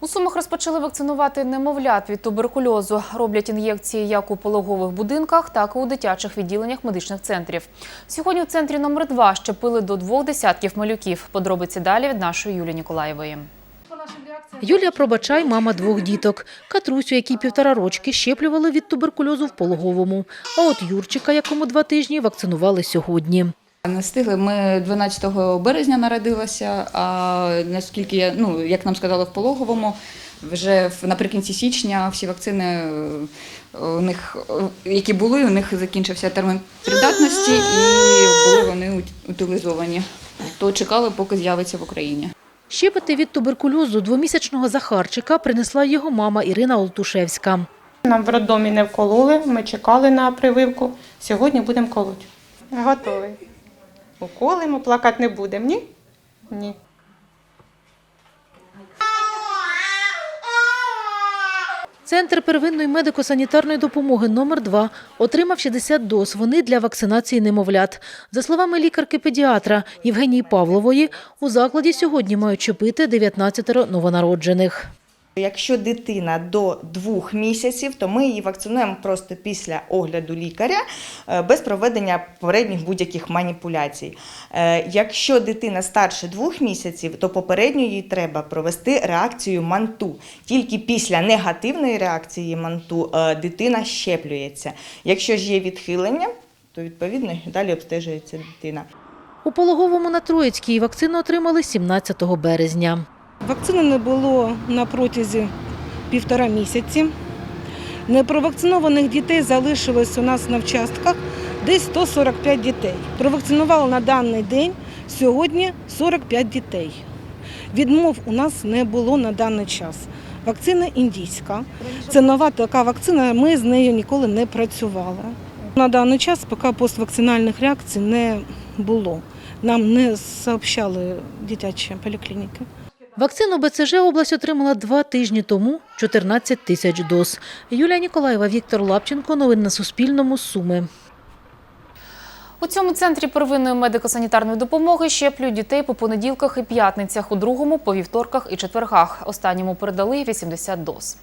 У Сумах розпочали вакцинувати немовлят від туберкульозу. Роблять ін'єкції як у пологових будинках, так і у дитячих відділеннях медичних центрів. Сьогодні у центрі номер 2 щепили до двох десятків малюків. Подробиці далі від нашої Юлії Ніколаєвої. Юлія Пробачай – мама двох діток. Катрусю, якій півтора рочки, щеплювали від туберкульозу в пологовому. А от Юрчика, якому два тижні, вакцинували сьогодні. Не встигли. Ми 12 березня народилася, а наскільки я, ну, як нам сказали в пологовому, вже в- наприкінці січня всі вакцини, е, у них, е, які були, у них закінчився термін придатності і були вони ут- утилізовані. То чекали, поки з'явиться в Україні. Щепити від туберкульозу двомісячного Захарчика принесла його мама Ірина Олтушевська. Нам в роддомі не вкололи, ми чекали на прививку. Сьогодні будемо колоти. Готовий. Уколимо, плакати не будемо, ні? Ні. Центр первинної медико-санітарної допомоги номер 2 отримав 60 доз. Вони для вакцинації немовлят. За словами лікарки-педіатра Євгенії Павлової, у закладі сьогодні мають щепити 19 новонароджених. Якщо дитина до двох місяців, то ми її вакцинуємо просто після огляду лікаря е, без проведення попередніх будь-яких маніпуляцій. Е, Якщо дитина старше двох місяців, то попередньо їй треба провести реакцію манту. Тільки після негативної реакції манту е, дитина щеплюється. Якщо ж є відхилення, то відповідно далі обстежується дитина. У пологовому на Троїцькій вакцину отримали 17 березня. Вакцини не було на протязі півтора місяці. Непровакцинованих дітей залишилось у нас на вчастках десь 145 дітей. Провакцинували на даний день сьогодні 45 дітей. Відмов у нас не було на даний час. Вакцина індійська. Це нова така вакцина, ми з нею ніколи не працювали. На даний час поки поствакцинальних реакцій не було. Нам не сообщали дитячі поліклініки. Вакцину БЦЖ область отримала два тижні тому – 14 тисяч доз. Юлія Ніколаєва, Віктор Лапченко. Новини на Суспільному. Суми. У цьому центрі первинної медико-санітарної допомоги щеплюють дітей по понеділках і п'ятницях, у другому – по вівторках і четвергах. Останньому передали 80 доз.